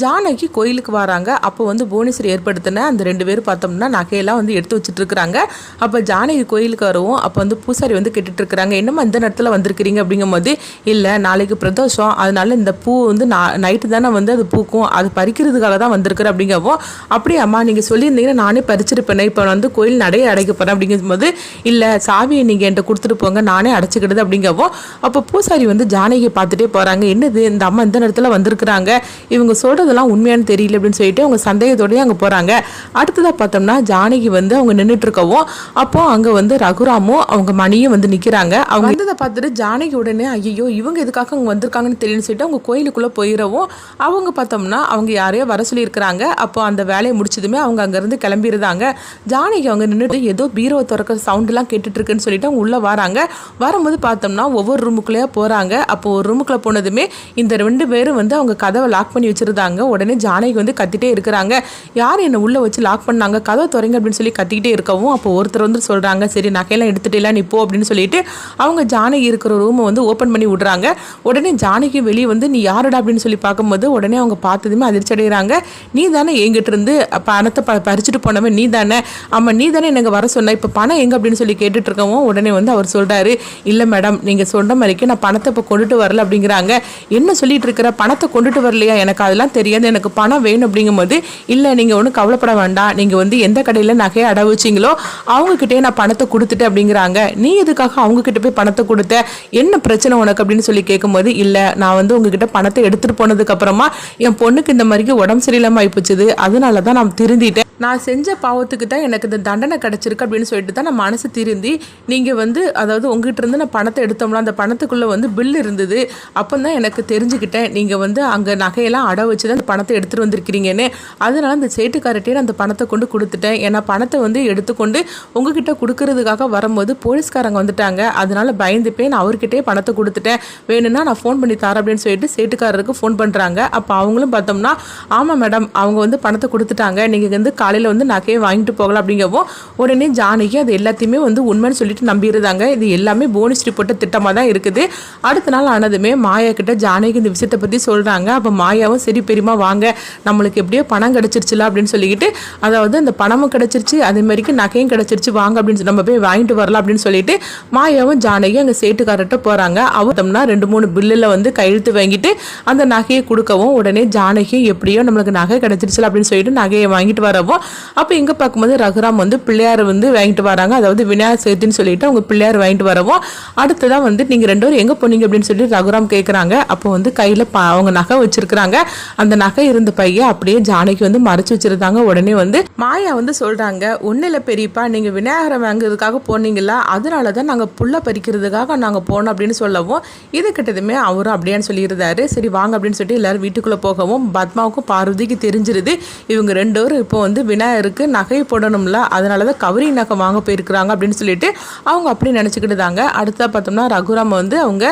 ஜானகி கோயிலுக்கு வராங்க. அப்போ வந்து புவனேஸ்வரி ஏற்படுத்தின அந்த ரெண்டு பேரும் பார்த்தோம்னா நகையெல்லாம் வந்து எடுத்து வச்சுட்டுருக்குறாங்க அப்போ ஜானகி கோயிலுக்கு வருவோம். அப்போ வந்து பூசாரி வந்து கேட்டுட்டு இருக்கிறாங்க என்னம்மா இந்த நேரத்தில் வந்திருக்கிறீங்க அப்படிங்கும்போது இல்லை நாளைக்கு பிரதோஷம். அதனால இந்த பூ வந்து நான் நைட்டு தானே வந்து அது பூக்கும். அது பறிக்கிறதுக்காக தான் வந்திருக்குறேன் அப்படிங்கவும் அப்படியே அம்மா நீங்கள் சொல்லியிருந்தீங்கன்னா நானே பறிச்சிருப்பேனே. இப்போ வந்து கோயில் நடைய அடைக்க போகிறேன் அப்படிங்கும்போது இல்லை சாவியை நீங்கள் என்கிட்ட கொடுத்துட்டு போங்க. நானே அடைச்சிக்கிடுது அப்படிங்கவும் அப்போ பூசாரி வந்து ஜானகியை பார்த்துட்டே போகிறாங்க என்னது? இந்த அம்மா இந்த நேரத்தில் வந்திருக்கிறாங்க. இவங்க சொல்கிற சொல்கிறதெல்லாம் உண்மையானு தெரியல அப்படின்னு சொல்லிட்டு அவங்க சந்தேகத்தோடய அங்கே போகிறாங்க அடுத்ததாக பார்த்தோம்னா ஜானகி வந்து அவங்க நின்றுட்டு இருக்கவும் அப்போ அங்கே வந்து ரகுராமும் அவங்க மணியும் வந்து நிற்கிறாங்க அவங்க வந்ததை பார்த்துட்டு ஜானகி உடனே ஐயோ இவங்க எதுக்காக அவங்க வந்திருக்காங்கன்னு தெரியும்னு சொல்லிட்டு அவங்க கோயிலுக்குள்ளே போயிடவும் அவங்க பார்த்தோம்னா அவங்க யாரையோ வர சொல்லியிருக்கிறாங்க. அப்போ அந்த வேலையை முடிச்சதுமே அவங்க அங்கேருந்து கிளம்பிடுதாங்க ஜானகி அவங்க நின்றுட்டு ஏதோ பீரோவை திறக்கிற சவுண்டெலாம் கேட்டுட்ருக்குன்னு சொல்லிட்டு அவங்க உள்ளே வராங்க. வரும்போது பார்த்தோம்னா ஒவ்வொரு ரூமுக்குள்ளேயே போகிறாங்க அப்போ ஒரு ரூமுக்குள்ளே போனதுமே இந்த ரெண்டு பேரும் வந்து அவங்க கதவை லாக் பண்ணி வச்சிருந்தாங்க. உடனே ஜானகி வந்து கத்திட்டே இருக்கிறாங்க. யார் என்னை உள்ளே வச்சு லாக் பண்ணாங்க? கதவை துறைங்க அப்படின்னு சொல்லி கத்திக்கிட்டே இருக்கவும் அப்போ ஒருத்தர் வந்து சொல்கிறாங்க சரி நகையெல்லாம் எடுத்துட்டேலாம் நீ அப்படின்னு சொல்லிட்டு அவங்க ஜானகி இருக்கிற ரூமை வந்து ஓப்பன் பண்ணி விடுறாங்க. உடனே ஜானகி வெளியே வந்து நீ யாருடா? அப்படின்னு சொல்லி பார்க்கும்போது உடனே அவங்க பார்த்ததுமே அதிர்ச்சி அடைகிறாங்க. நீ தானே எங்கிட்ட இருந்து பணத்தை ப பறிச்சுட்டு போனவன் நீ தானே? ஆமாம் நீ தானே எனக்கு வர சொன்ன. இப்போ பணம் எங்கே? அப்படின்னு சொல்லி கேட்டுட்டு இருக்கவும் உடனே வந்து அவர் சொல்கிறாரு இல்லை மேடம் நீங்கள் சொன்ன மாதிரிக்கு நான் பணத்தை இப்போ கொண்டுட்டு வரல அப்படிங்கிறாங்க. என்ன சொல்லிட்டு இருக்கிற? பணத்தை கொண்டுட்டு வரலையா? எனக்கு அதெல்லாம் தெரியும் தெரியாது எனக்கு பணம் வேணும் அப்படிங்கும்போது இல்லை நீங்கள் ஒன்றும் கவலைப்பட வேண்டாம். நீங்கள் வந்து எந்த கடையில் நகையை அட வச்சிங்களோ அவங்கக்கிட்டே நான் பணத்தை கொடுத்துட்டேன் அப்படிங்கிறாங்க. நீ எதுக்காக அவங்கக்கிட்ட போய் பணத்தை கொடுத்த? என்ன பிரச்சனை உனக்கு? அப்படின்னு சொல்லி கேட்கும்போது இல்லை நான் வந்து உங்ககிட்ட பணத்தை எடுத்துகிட்டு போனதுக்கப்புறமா என் பொண்ணுக்கு இந்த மாதிரிக்கு உடம்பு சரியில்லாமல் ஆகிப்போச்சுது அதனால தான் நான் திருந்திட்டேன். நான் செஞ்ச பாவத்துக்கு தான் எனக்கு இந்த தண்டனை கிடச்சிருக்கு அப்படின்னு சொல்லிட்டு தான் நான் மனசு திருந்தி நீங்கள் வந்து அதாவது உங்ககிட்ட இருந்து நான் பணத்தை எடுத்தோம்ல அந்த பணத்துக்குள்ளே வந்து பில் இருந்தது அப்போ தான் எனக்கு தெரிஞ்சுக்கிட்டேன். நீங்கள் வந்து அங்கே நகையெல்லாம் அட வச்சு தான் அந்த பணத்தை எடுத்துகிட்டு வந்திருக்கிறீங்கன்னு. அதனால் அந்த சேட்டுக்காரட்டே அந்த பணத்தை கொண்டு கொடுத்துட்டேன். ஏன்னா பணத்தை வந்து எடுத்துக்கொண்டு உங்ககிட்ட கொடுக்கறதுக்காக வரும்போது போலீஸ்காரங்க வந்துட்டாங்க. அதனால் பயந்து போய் நான் அவர்கிட்டே பணத்தை கொடுத்துட்டேன். வேணும்னா நான் ஃபோன் பண்ணி தரேன் அப்படின்னு சொல்லிட்டு சேட்டுக்காரருக்கு ஃபோன் பண்ணுறாங்க அப்போ அவங்களும் பார்த்தோம்னா ஆமாம் மேடம் அவங்க வந்து பணத்தை கொடுத்துட்டாங்க. நீங்கள் வந்து காலையில் வந்து நகையை வாங்கிட்டு போகலாம் அப்படிங்கவும் உடனே ஜானகி அது எல்லாத்தையுமே வந்து உண்மைன்னு சொல்லிட்டு நம்பிடுறாங்க. இது எல்லாமே போனஸ் போட்ட திட்டமாக தான் இருக்குது. அடுத்த நாள் ஆனதுமே மாயா கிட்ட ஜானகி இந்த விஷயத்தை பற்றி சொல்கிறாங்க அப்போ மாயாவும் சரி பெரியமா வாங்க. நம்மளுக்கு எப்படியோ பணம் கிடச்சிருச்சுல அப்படின்னு சொல்லிக்கிட்டு அதாவது அந்த பணமும் கிடச்சிருச்சு அதே மாதிரிக்கு நகையும் கிடச்சிருச்சு வாங்க அப்படின்னு சொல்லி நம்ம போய் வாங்கிட்டு வரலாம் அப்படின்னு சொல்லிட்டு மாயாவும் ஜானகி அங்கே சேட்டுக்காரர்கிட்ட போகிறாங்க அவத்தம்னா ரெண்டு மூணு பில்லில் வந்து கையெழுத்து வாங்கிட்டு அந்த நகையை கொடுக்கவும் உடனே ஜானகி எப்படியோ நம்மளுக்கு நகை கிடச்சிருச்சு அப்படின்னு சொல்லிட்டு நகையை வாங்கிட்டு வரவும் அப்போ இங்கே பார்க்கும்போது ரகுராம் வந்து பிள்ளையார் வந்து வாங்கிட்டு வராங்க. அதாவது விநாயகர் சதுர்த்தின்னு சொல்லிட்டு அவங்க பிள்ளையார் வாங்கிட்டு வரவும். அடுத்ததான் வந்து நீங்கள் ரெண்டு பேரும் எங்கே போனீங்க அப்படின்னு சொல்லி ரகுராம் கேட்குறாங்க அப்போ வந்து கையில் பா அவங்க நகை வச்சிருக்கிறாங்க. அந்த நகை இருந்த பையன் அப்படியே ஜானகி வந்து மறைச்சு வச்சிருந்தாங்க. உடனே வந்து மாயா வந்து சொல்கிறாங்க ஒன்றும் இல்லை பெரியப்பா நீங்கள் விநாயகரை வாங்குறதுக்காக போனீங்களா அதனால தான் நாங்கள் புல்லை பறிக்கிறதுக்காக நாங்கள் போனோம் அப்படின்னு சொல்லவும். இது கிட்டதுமே அவரும் அப்படியான்னு சொல்லியிருந்தாரு. சரி வாங்க அப்படின்னு சொல்லிட்டு எல்லாரும் வீட்டுக்குள்ளே போகவும். பத்மாவுக்கும் பார்வதிக்கு தெரிஞ்சிருது. இவங்க ரெண்டு பேரும் இப்போ வந்து விநாயகருக்கு நகை போடணும்ல அதனால தான் கவரி நகை வாங்க போயிருக்கிறாங்க அப்படின்னு சொல்லிட்டு அவங்க அப்படி நினச்சிக்கிட்டுதாங்க அடுத்தா பார்த்தோம்னா ரகுராம் வந்து அவங்க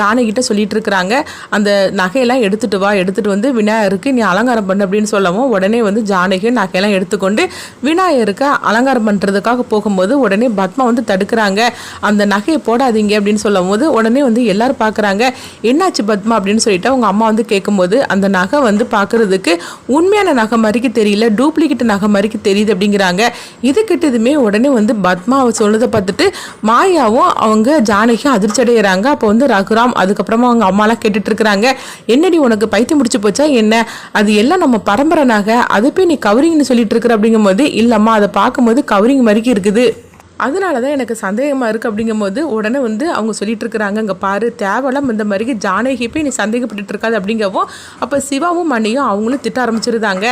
ஜானகிட்ட சொல்லிட்டு இருக்கிறாங்க. அந்த நகையெல்லாம் எடுத்துட்டு வா எடுத்துட்டு வந்து விநாயகருக்கு நீ அலங்காரம் பண்ணு அப்படின்னு சொல்லவும் உடனே வந்து ஜானகி நகையெல்லாம் எடுத்துக்கொண்டு விநாயகருக்கு அலங்காரம் பண்ணுறதுக்காக போகும்போது உடனே பத்மா வந்து தடுக்கிறாங்க. அந்த நகையை போடாதீங்க அப்படின்னு சொல்லும் போது உடனே வந்து எல்லாரும் பார்க்குறாங்க. என்னாச்சு பத்மா? அப்படின்னு சொல்லிட்டு அவங்க அம்மா வந்து கேட்கும்போது அந்த நகை வந்து பார்க்கறதுக்கு உண்மையான நகை மாதிரிக்கு தெரியல டூப்ளிகேட் நகை மாதிரிக்கு தெரியுது அப்படிங்கிறாங்க. இது கிட்டதுமே உடனே வந்து பத்மா சொன்னதை பார்த்துட்டு மாயாவும் அவங்க ஜானகியும் அதிர்ச்சி அடைகிறாங்க அப்போ வந்து ரகுராம் அதுக்கப்புறமா அவங்க அம்மாலாம் கேட்டுட்டு இருக்கிறாங்க. என்னடி உனக்கு பைத்தியம் முடிச்சு போச்சா என்ன? அது எல்லாம் நம்ம பரம்பரை நகை. அதை போய் நீ கவரிங்னு சொல்லிட்டு இருக்கிற அப்படிங்கும்போது இல்லைம்மா அதை பார்க்கும்போது கவரிங் மாதிரிக்கு இருக்குது. அதனால தான் எனக்கு சந்தேகமாக இருக்குது அப்படிங்கும்போது உடனே வந்து அவங்க சொல்லிட்டு இருக்கிறாங்க இங்கே பாரு தேவலாம் இந்த மாதிரி ஜானகி போய் நீ சந்தேகப்பட்டு இருக்காது அப்படிங்கவும் அப்போ சிவாவும் மணியும் அவங்களும் திட்ட ஆரம்பிச்சிருந்தாங்க.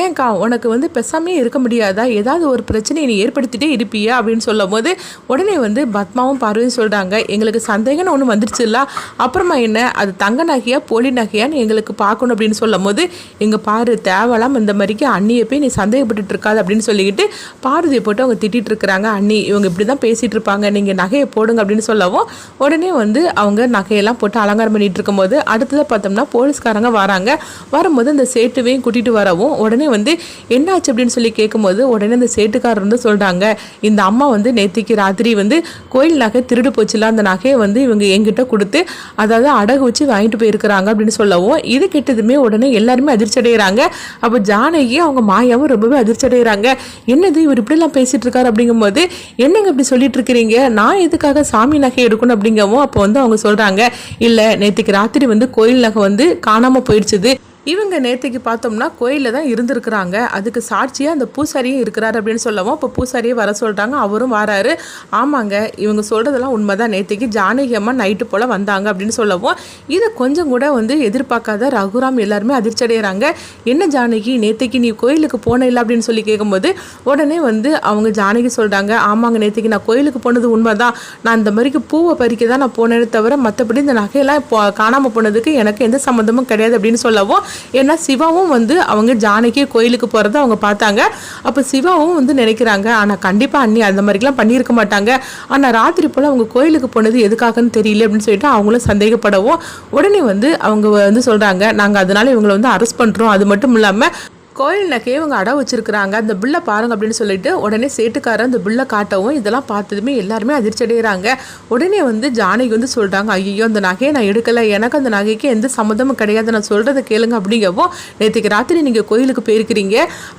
ஏன்க்கா உனக்கு வந்து பெசாமே இருக்க முடியாதா? ஏதாவது ஒரு பிரச்சனையை நீ ஏற்படுத்திட்டே இருப்பியா? அப்படின்னு சொல்லும் போது உடனே வந்து பத்மாவும் பார்வையும் சொல்கிறாங்க எங்களுக்கு சந்தேகம்னு ஒன்று வந்துருச்சுல்ல அப்புறமா என்ன? அது தங்க நகையா போலி நகையான்னு எங்களுக்கு பார்க்கணும் அப்படின்னு சொல்லும் போது எங்கள் பாரு தேவலாம் இந்த மாதிரிக்கு அண்ணியை போய் நீ சந்தேகப்பட்டு இருக்காது அப்படின்னு சொல்லிக்கிட்டு பார்வதியை போட்டு அவங்க திட்டிகிட்டு இருக்கிறாங்க. அண்ணி இவங்க இப்படி தான் பேசிகிட்டு இருப்பாங்க நீங்கள் நகையை போடுங்க அப்படின்னு சொல்லவும் உடனே வந்து அவங்க நகையெல்லாம் போட்டு அலங்காரம் பண்ணிட்டு இருக்கும்போது அடுத்ததாக பார்த்தோம்னா போலீஸ்காரங்க வராங்க. வரும்போது அந்த சேட்டுவையும் கூட்டிகிட்டு வரவும் உடனே வந்து என்னாச்சு அப்படின்னு சொல்லி கேட்கும்போது உடனே அந்த சேட்டுக்காரர் வந்து சொல்கிறாங்க இந்த அம்மா வந்து நேத்திக்கு ராத்திரி வந்து கோயில் நகை திருடு போச்சுல அந்த நகையை வந்து இவங்க எங்கிட்ட கொடுத்து அதாவது அடகு வச்சு வாங்கிட்டு போயிருக்கிறாங்க அப்படின்னு சொல்லவும் இது கெட்டதுமே உடனே எல்லாருமே அதிர்ச்சி அடைகிறாங்க அப்போ ஜானகி அவங்க மாயாவும் ரொம்பவே அதிர்ச்சி அடைகிறாங்க என்னது இவர் இப்படிலாம் பேசிட்டு இருக்காரு அப்படிங்கும்போது என்னங்க இப்படி சொல்லிட்டு இருக்கிறீங்க நான் எதுக்காக சாமி நகை எடுக்கணும் அப்படிங்கவும் அப்போ வந்து அவங்க சொல்கிறாங்க இல்லை நேற்றுக்கு ராத்திரி வந்து கோயில் நகை வந்து காணாமல் போயிடுச்சுது இவங்க நேற்றுக்கு பார்த்தோம்னா கோயிலில் தான் இருந்திருக்கிறாங்க. அதுக்கு சாட்சியாக அந்த பூசாரியும் இருக்கிறாரு அப்படின்னு சொல்லவும் இப்போ பூசாரியை வர சொல்கிறாங்க அவரும் வராரு. ஆமாங்க இவங்க சொல்கிறதெல்லாம் உண்மைதான். நேற்றுக்கு ஜானகி அம்மா நைட்டு போல் வந்தாங்க அப்படின்னு சொல்லவும் இதை கொஞ்சம் கூட வந்து எதிர்பார்க்காத ரகுராம் எல்லாருமே அதிர்ச்சி அடைகிறாங்க என்ன ஜானகி நேற்றுக்கு நீ கோயிலுக்கு போன இல்லை அப்படின்னு சொல்லி கேட்கும்போது உடனே வந்து அவங்க ஜானகி சொல்கிறாங்க ஆமாங்க நேற்றுக்கு நான் கோயிலுக்கு போனது உண்மைதான். நான் இந்த மாதிரிக்கு பூவை பறிக்க தான் நான் போனேனே தவிர மற்றபடி இந்த நகையெல்லாம் இப்போ காணாமல் போனதுக்கு எனக்கு எந்த சம்மந்தமும் கிடையாது அப்படின்னு சொல்லவும் ஏன்னா சிவாவும் வந்து அவங்க ஜானகி கோயிலுக்கு போகிறத அவங்க பார்த்தாங்க. அப்போ சிவாவும் வந்து நினைக்கிறாங்க ஆனால் கண்டிப்பாக அண்ணி அந்த மாதிரிலாம் பண்ணியிருக்க மாட்டாங்க. ஆனால் ராத்திரி போல் அவங்க கோயிலுக்கு போனது எதுக்காகன்னு தெரியல அப்படின்னு சொல்லிட்டு அவங்களும் சந்தேகப்படவும். உடனே வந்து அவங்க வந்து சொல்கிறாங்க நாங்கள் அதனால இவங்களை வந்து அரெஸ்ட் பண்ணுறோம் அது மட்டும் இல்லாமல் கோயில் நகையை இவங்க அடம் வச்சிருக்கிறாங்க. அந்த பில்லை பாருங்க அப்படின்னு சொல்லிட்டு உடனே சேட்டுக்காரன் அந்த பில்லை காட்டவும் இதெல்லாம் பார்த்ததுமே எல்லாருமே அதிர்ச்சி அடைகிறாங்க உடனே வந்து ஜானகி வந்து சொல்கிறாங்க ஐயோ அந்த நகையை நான் எடுக்கலை. எனக்கு அந்த நகைக்கு எந்த சம்மந்தமும் கிடையாது. நான் சொல்கிறத கேளுங்க அப்படிங்கவும் நேற்றுக்கு ராத்திரி நீங்கள் கோயிலுக்கு போயிருக்கிறீங்க.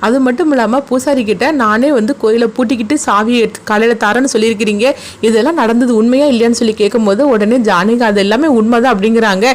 அது மட்டும் இல்லாமல் பூசாரி கிட்ட நானே வந்து கோயிலை பூட்டிக்கிட்டு சாவியை காலையில் தரேன்னு சொல்லியிருக்கிறீங்க. இதெல்லாம் நடந்தது உண்மையா இல்லையான்னு சொல்லி கேட்கும்போது உடனே ஜானகி அது எல்லாமே உண்மைதான் அப்படிங்கிறாங்க.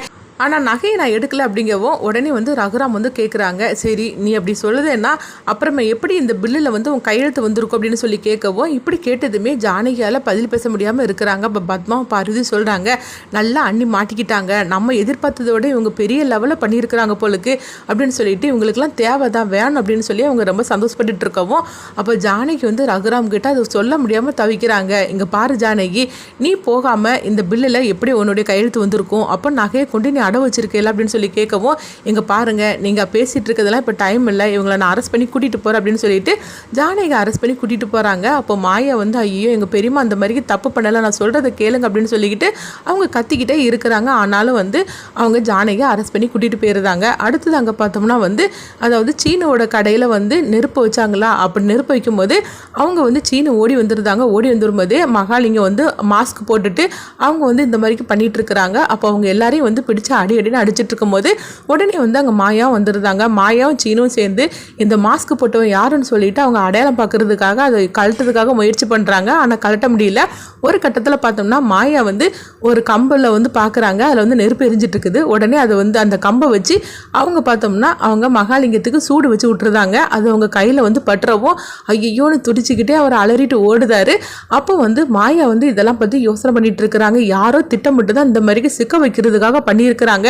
ஆனால் நகையை நான் எடுக்கலை அப்படிங்கவும் உடனே வந்து ரகுராம் வந்து கேட்குறாங்க சரி நீ அப்படி சொல்லுதேன்னா அப்புறமா எப்படி இந்த பில்லில் வந்து உன் கையெழுத்து வந்திருக்கும் அப்படின்னு சொல்லி கேட்கவும் இப்படி கேட்டதுமே ஜானகியால் பதில் பேச முடியாமல் இருக்கிறாங்க. இப்போ பத்மா பாரதி சொல்கிறாங்க நல்லா அண்ணி மாட்டிக்கிட்டாங்க. நம்ம எதிர்பார்த்ததோட இவங்க பெரிய லெவலில் பண்ணியிருக்கிறாங்க போலுக்கு அப்படின்னு சொல்லிட்டு இவங்களுக்குலாம் தேவை தான் வேணும் அப்படின்னு சொல்லி அவங்க ரொம்ப சந்தோஷப்பட்டுட்டு இருக்கவும் அப்போ ஜானகி வந்து ரகுராம் கிட்ட அதை சொல்ல முடியாமல் தவிக்கிறாங்க. இங்கே பாரு ஜானகி நீ போகாமல் இந்த பில்லில் எப்படி உன்னுடைய கையெழுத்து வந்திருக்கும்? அப்போ நகையை கொண்டு நீ அடை வச்சிருக்கேல அப்படின்னு சொல்லி கேட்கவும் இங்கே பாருங்கள் நீங்கள் பேசிகிட்டு இருக்கிறதெல்லாம் இப்போ டைம் இல்லை. இவங்களை நான் அரெஸ்ட் பண்ணி கூட்டிகிட்டு போகிறேன் அப்படின்னு சொல்லிட்டு ஜானகி அரெஸ்ட் பண்ணி கூட்டிகிட்டு போகிறாங்க அப்போ மாயா வந்து ஐயோ எங்கள் பெரியம்மா அந்த மாதிரி தப்பு பண்ணலை. நான் சொல்கிறத கேளுங்க அப்படின்னு சொல்லிக்கிட்டு அவங்க கத்திக்கிட்டே இருக்கிறாங்க. ஆனாலும் வந்து அவங்க ஜானகி அரெஸ்ட் பண்ணி கூட்டிகிட்டு போயிருந்தாங்க. அடுத்தது அங்கே பார்த்தோம்னா வந்து அதாவது சீனோட கடையில் வந்து நெருப்பு வச்சாங்களா? அப்படி நெருப்பு வைக்கும்போது அவங்க வந்து சீனு ஓடி வந்துருந்தாங்க. ஓடி வந்துரும்போதே மகாலிங்க வந்து மாஸ்க் போட்டுட்டு அவங்க வந்து இந்த மாதிரிக்கு பண்ணிகிட்டு இருக்கிறாங்க. அப்போ அவங்க எல்லாரையும் வந்து பிடிச்சு அடி அடின்னு அடிச்சிட்டு இருக்கும்போது உடனே வந்து அங்கே மாயாவும் வந்துருந்தாங்க. மாயாவும் சீனும் சேர்ந்து இந்த மாஸ்க் போட்டவன் யாருன்னு சொல்லிட்டு அவங்க அடையாளம் பார்க்கறதுக்காக அதை கழட்டுறதுக்காக முயற்சி பண்ணுறாங்க ஆனால் கழட்ட முடியல. ஒரு கட்டத்தில் பார்த்தோம்னா மாயா வந்து ஒரு கம்பில் வந்து பார்க்குறாங்க அதில் வந்து நெருப்பு எரிஞ்சிட்டு இருக்குது உடனே அதை வந்து அந்த கம்பை வச்சு அவங்க பார்த்தோம்னா அவங்க மகாலிங்கத்துக்கு சூடு வச்சு விட்டுருந்தாங்க. அது அவங்க கையில் வந்து பட்டுறவும் ஐயோன்னு துடிச்சிக்கிட்டே அவர் அலறிட்டு ஓடுதாரு. அப்போ வந்து மாயா வந்து இதெல்லாம் பற்றி யோசனை பண்ணிட்டு இருக்கிறாங்க யாரோ திட்டமிட்டு தான் இந்த மாதிரி சிக்க வைக்கிறதுக்காக இருக்கிறாங்க.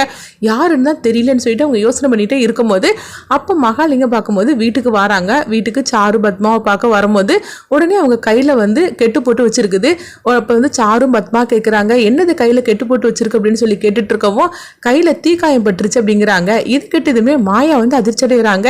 யாருன்னு தான் தெரியலன்னு சொல்லிட்டு அவங்க யோசனை பண்ணிகிட்டே இருக்கும்போது அப்போ மகாலிங்கம் பார்க்கும்போது வீட்டுக்கு வராங்க. வீட்டுக்கு சாரு பத்மாவை பார்க்க வரும்போது உடனே அவங்க கையில் வந்து கெட்டு போட்டு வச்சிருக்குது. அப்போ வந்து சாரும் பத்மா கேட்குறாங்க என்னது கையில் கெட்டு போட்டு வச்சிருக்கு? அப்படின்னு சொல்லி கேட்டுட்டு இருக்கவும் கையில் தீக்காயம் பட்டுருச்சு அப்படிங்கிறாங்க. இது கெட்டதுமே மாயா வந்து அதிர்ச்சி அடைகிறாங்க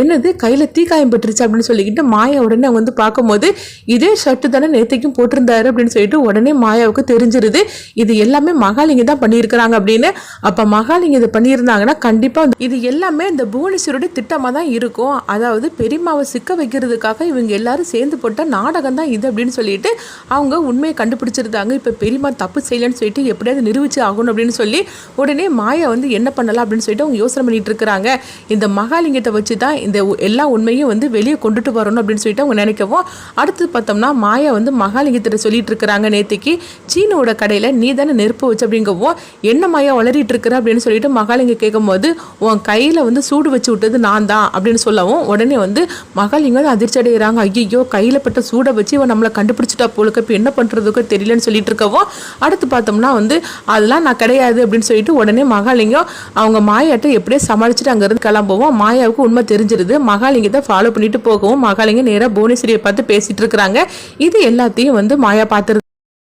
என்னது கையில் தீக்காயம் பட்டுருச்சு? அப்படின்னு சொல்லிக்கிட்டு மாயா உடனே அவங்க வந்து பார்க்கும்போது இதே ஷர்ட்டு தானே நேற்றுக்கும் போட்டிருந்தாரு? அப்படின்னு சொல்லிட்டு உடனே மாயாவுக்கு தெரிஞ்சிருது. இது எல்லாமே மகாலிங்கம் தான் பண்ணியிருக்கிறாங்க அப்படின்னு அப்போ மகாலிங்க இதை பண்ணியிருந்தாங்கன்னா கண்டிப்பாக இது எல்லாமே இந்த புவனேஸ்வருடைய திட்டமாக தான் இருக்கும். அதாவது பெரியம்மாவை சிக்க வைக்கிறதுக்காக இவங்க எல்லாரும் சேர்ந்து போட்ட நாடகம் தான் இது அப்படின்னு சொல்லிட்டு அவங்க உண்மையை கண்டுபிடிச்சிருந்தாங்க. இப்போ பெரியம்மா தப்பு செய்யலன்னு சொல்லிட்டு எப்படியாவது நிரூபிச்சு ஆகணும் அப்படின்னு சொல்லி உடனே மாயா வந்து என்ன பண்ணலாம் அப்படின்னு சொல்லிட்டு அவங்க யோசனை பண்ணிட்டு இருக்கிறாங்க. இந்த மகாலிங்கத்தை வச்சு தான் இந்த எல்லா உண்மையும் வந்து வெளியே கொண்டுட்டு வரணும் அப்படின்னு சொல்லிட்டு அவங்க நினைக்கவும் அடுத்து பார்த்தோம்னா மாயா வந்து மகாலிங்கத்திட்ட சொல்லிட்டு இருக்கிறாங்க நேத்திக்கு. சீனோட கடையில் நீ தானே நெருப்பு வச்சு அப்படிங்கவும் என்ன மாயா வளரிட்டு இருக்கிற அப்படின்னு சொல்லிட்டு மகாலிங்க கேட்கும்போது உன் கையில் வந்து சூடு வச்சு விட்டது நான் தான் அப்படின்னு சொல்லவும் உடனே வந்து மகாலிங்க வந்து அதிர்ச்சி அடைகிறாங்க. ஐயோ கையில் பட்ட சூடை வச்சு இவன் நம்மளை கண்டுபிடிச்சிட்டா போலுக்கு இப்போ என்ன பண்ணுறதுக்கோ தெரியலன்னு சொல்லிட்டு இருக்கவும் அடுத்து பார்த்தோம்னா வந்து அதெல்லாம் நான் கிடையாது அப்படின்னு சொல்லிட்டு உடனே மகாலிங்கம் அவங்க மாயாட்டை எப்படியே சமாளிச்சுட்டு அங்கேருந்து கிளம்புவோம். மாயாவுக்கு உண்மை தெரிஞ்சிருது. மகாலிங்கத்தை ஃபாலோ பண்ணிட்டு போகவும் மகாலிங்கம் நேராக புவனேஸ்வரியை பார்த்து பேசிட்டு இருக்கிறாங்க. இது எல்லாத்தையும் வந்து மாயா பார்த்துரு